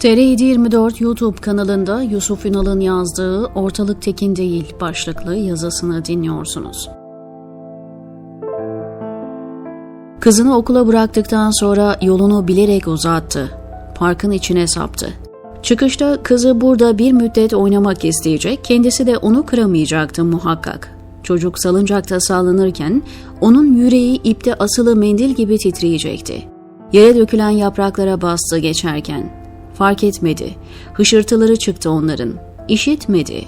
TR724 YouTube kanalında Yusuf Ünal'ın yazdığı Ortalık Tekin Değil başlıklı yazısını dinliyorsunuz. Kızını okula bıraktıktan sonra yolunu bilerek uzattı. Parkın içine saptı. Çıkışta kızı burada bir müddet oynamak isteyecek, kendisi de onu kıramayacaktı muhakkak. Çocuk salıncakta sallanırken onun yüreği ipte asılı mendil gibi titreyecekti. Yere dökülen yapraklara bastı geçerken. Fark etmedi. Hışırtıları çıktı onların. İşitmedi.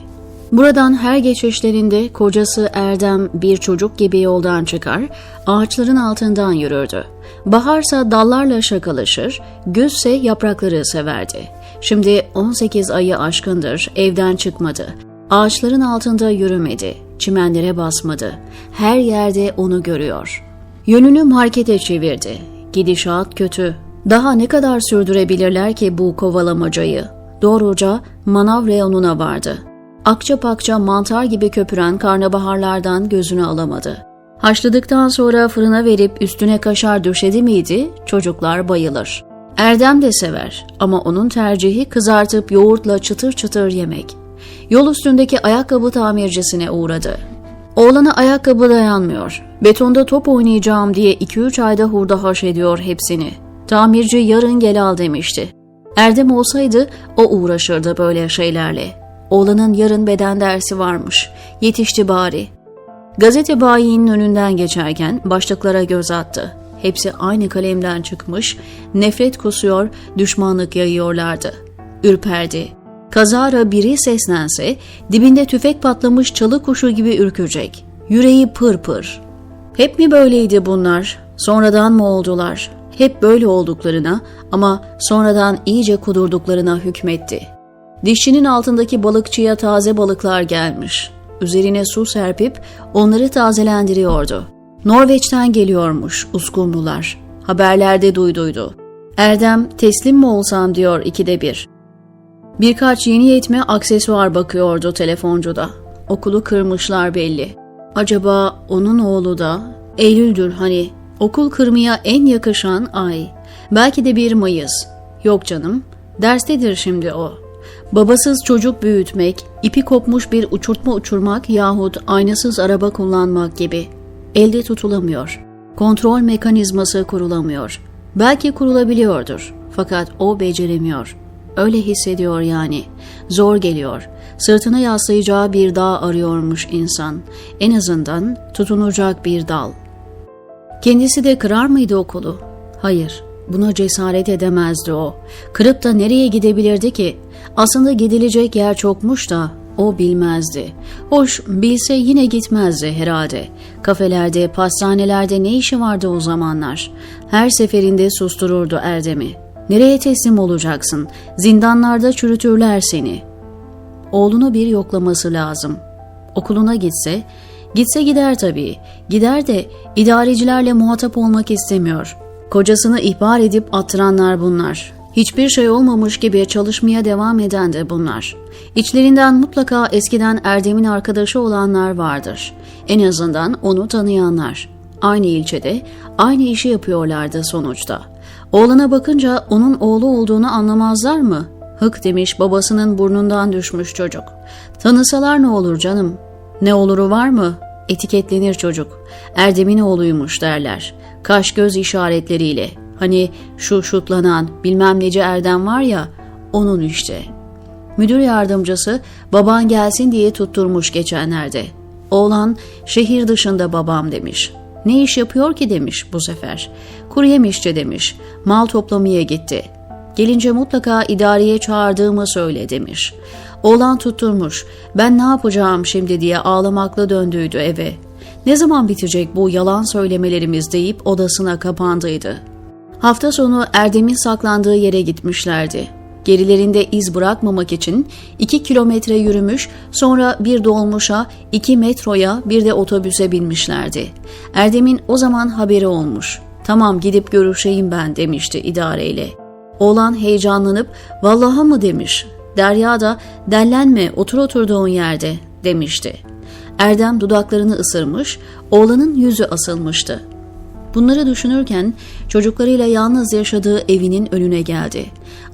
Buradan her geçişlerinde kocası Erdem bir çocuk gibi yoldan çıkar, ağaçların altından yürürdü. Baharsa dallarla şakalaşır, güzse yaprakları severdi. Şimdi 18 ayı aşkındır, evden çıkmadı. Ağaçların altında yürümedi, çimenlere basmadı. Her yerde onu görüyor. Yönünü markete çevirdi. Gidişat kötü. Daha ne kadar sürdürebilirler ki bu kovalamacayı? Doğruca manav reyonuna vardı. Akça pakça mantar gibi köpüren karnabaharlardan gözünü alamadı. Haşladıktan sonra fırına verip üstüne kaşar döşedi miydi çocuklar bayılır. Erdem de sever ama onun tercihi kızartıp yoğurtla çıtır çıtır yemek. Yol üstündeki ayakkabı tamircisine uğradı. Oğlana ayakkabı dayanmıyor. Betonda top oynayacağım diye 2-3 ayda hurda haş ediyor hepsini. Tamirci yarın gel al demişti. Erdem olsaydı o uğraşırdı böyle şeylerle. Oğlanın yarın beden dersi varmış. Yetişti bari. Gazete bayinin önünden geçerken başlıklara göz attı. Hepsi aynı kalemden çıkmış, nefret kusuyor, düşmanlık yayıyorlardı. Ürperdi. Kazara biri seslense dibinde tüfek patlamış çalı kuşu gibi ürkecek. Yüreği pır pır. Hep mi böyleydi bunlar? Sonradan mı oldular? Hep böyle olduklarına ama sonradan iyice kudurduklarına hükmetti. Dişçinin altındaki balıkçıya taze balıklar gelmiş. Üzerine su serpip onları tazelendiriyordu. Norveç'ten geliyormuş uskumlular. Haberlerde duyduydu. Erdem teslim mi olsam diyor ikide bir. Birkaç yeni yetme aksesuar bakıyordu telefoncuda. Okulu kırmışlar belli. Acaba onun oğlu da Eylül'dür hani okul kırmaya en yakışan ay. Belki de bir Mayıs. Yok canım derstedir şimdi o. Babasız çocuk büyütmek, ipi kopmuş bir uçurtma uçurmak yahut aynasız araba kullanmak gibi. Elde tutulamıyor. Kontrol mekanizması kurulamıyor. Belki kurulabiliyordur fakat o beceremiyor. Öyle hissediyor yani. Zor geliyor. Sırtına yaslayacağı bir dağ arıyormuş insan. En azından tutunacak bir dal. Kendisi de kırar mıydı okulu? Hayır, buna cesaret edemezdi o. Kırıp da nereye gidebilirdi ki? Aslında gidilecek yer çokmuş da o bilmezdi. Hoş bilse yine gitmezdi herhalde. Kafelerde, pastanelerde ne işi vardı o zamanlar? Her seferinde sustururdu Erdem'i. Nereye teslim olacaksın? Zindanlarda çürütürler seni. Oğlunu bir yoklaması lazım. Okuluna gitse, gitse gider tabii. Gider de idarecilerle muhatap olmak istemiyor. Kocasını ihbar edip attıranlar bunlar. Hiçbir şey olmamış gibi çalışmaya devam eden de bunlar. İçlerinden mutlaka eskiden Erdem'in arkadaşı olanlar vardır. En azından onu tanıyanlar. Aynı ilçede, aynı işi yapıyorlardı sonuçta. Oğlana bakınca onun oğlu olduğunu anlamazlar mı? Hık demiş babasının burnundan düşmüş çocuk. Tanısalar ne olur canım? Ne oluru var mı? Etiketlenir çocuk. Erdem'in oğluymuş derler. Kaş göz işaretleriyle. Hani şu şutlanan bilmem nece Erdem var ya onun işte. Müdür yardımcısı baban gelsin diye tutturmuş geçenlerde. Oğlan şehir dışında babam demiş. Ne iş yapıyor ki demiş bu sefer. Kuru yemişçi demiş. Mal toplamaya gitti. Gelince mutlaka idareye çağırdığımı söyle demiş. Oğlan tutturmuş. Ben ne yapacağım şimdi diye ağlamakla döndüydü eve. Ne zaman bitecek bu yalan söylemelerimiz deyip odasına kapandıydı. Hafta sonu Erdem'in saklandığı yere gitmişlerdi. Gerilerinde iz bırakmamak için iki kilometre yürümüş, sonra bir dolmuşa, iki metroya, bir de otobüse binmişlerdi. Erdem'in o zaman haberi olmuş. Tamam gidip görüşeyim ben demişti idareyle. Oğlan heyecanlanıp vallaha mı demiş. Derya da dellenme otur oturduğun yerde demişti. Erdem dudaklarını ısırmış, oğlanın yüzü asılmıştı. Bunları düşünürken çocuklarıyla yalnız yaşadığı evinin önüne geldi.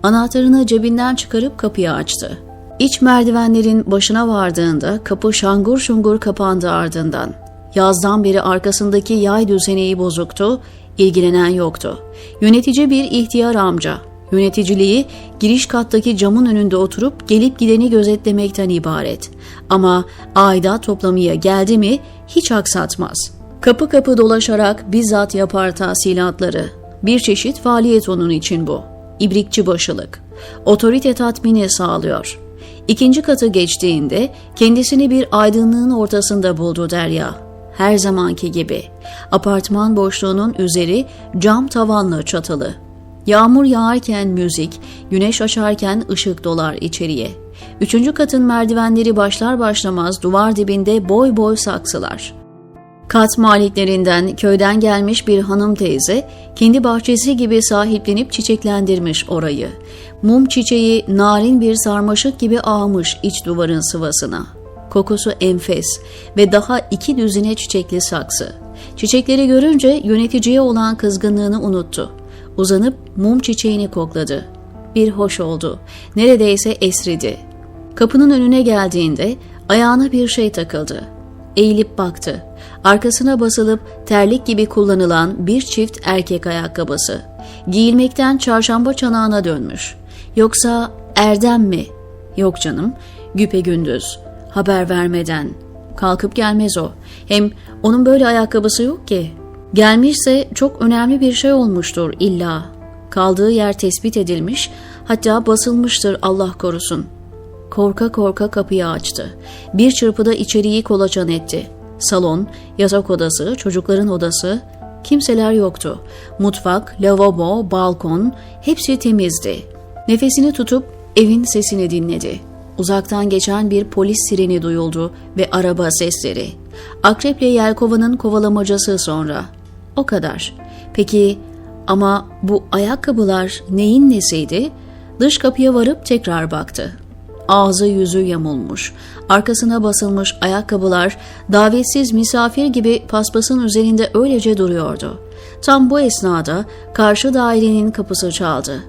Anahtarını cebinden çıkarıp kapıyı açtı. İç merdivenlerin başına vardığında kapı şangur şungur kapandı ardından. Yazdan beri arkasındaki yay düzeneği bozuktu, ilgilenen yoktu. Yönetici bir ihtiyar amca. Yöneticiliği giriş kattaki camın önünde oturup gelip gideni gözetlemekten ibaret. Ama aidat toplamaya geldi mi hiç aksatmaz. Kapı kapı dolaşarak bizzat yapar tahsilatları. Bir çeşit faaliyet onun için bu. İbrikçi başılık. Otorite tatmini sağlıyor. İkinci katı geçtiğinde kendisini bir aydınlığın ortasında buldu Derya. Her zamanki gibi. Apartman boşluğunun üzeri cam tavanla çatılı. Yağmur yağarken müzik, güneş açarken ışık dolar içeriye. Üçüncü katın merdivenleri başlar başlamaz duvar dibinde boy boy saksılar. Kat maliklerinden köyden gelmiş bir hanım teyze kendi bahçesi gibi sahiplenip çiçeklendirmiş orayı. Mum çiçeği narin bir sarmaşık gibi ağmış iç duvarın sıvasına. Kokusu enfes ve daha iki düzine çiçekli saksı. Çiçekleri görünce yöneticiye olan kızgınlığını unuttu. Uzanıp mum çiçeğini kokladı. Bir hoş oldu. Neredeyse esridi. Kapının önüne geldiğinde ayağına bir şey takıldı. Eğilip baktı. Arkasına basılıp terlik gibi kullanılan bir çift erkek ayakkabısı. Giyilmekten çarşamba çanağına dönmüş. Yoksa Erdem mi? Yok canım, güpe gündüz. Haber vermeden. Kalkıp gelmez o. Hem onun böyle ayakkabısı yok ki. Gelmişse çok önemli bir şey olmuştur illa. Kaldığı yer tespit edilmiş, hatta basılmıştır Allah korusun. Korka korka kapıyı açtı. Bir çırpıda içeriği kolaçan etti. Salon, yatak odası, çocukların odası, kimseler yoktu. Mutfak, lavabo, balkon hepsi temizdi. Nefesini tutup evin sesini dinledi. Uzaktan geçen bir polis sireni duyuldu ve araba sesleri. Akreple Yelkova'nın kovalamacası sonra. O kadar. Peki ama bu ayakkabılar neyin nesiydi? Dış kapıya varıp tekrar baktı. Ağzı yüzü yamulmuş, arkasına basılmış ayakkabılar davetsiz misafir gibi paspasın üzerinde öylece duruyordu. Tam bu esnada karşı dairenin kapısı çaldı.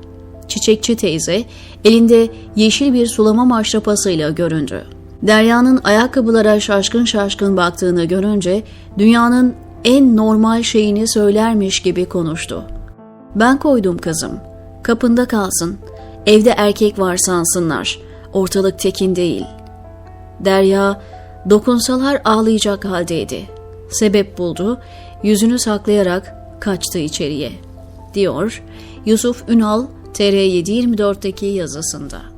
Çiçekçi teyze elinde yeşil bir sulama maşrapasıyla göründü. Derya'nın ayakkabılara şaşkın şaşkın baktığını görünce dünyanın en normal şeyini söylermiş gibi konuştu. Ben koydum kızım. Kapında kalsın. Evde erkek var sansınlar. Ortalık tekin değil. Derya dokunsalar ağlayacak haldeydi. Sebep buldu. Yüzünü saklayarak kaçtı içeriye. Diyor Yusuf Ünal TR724'deki yazısında.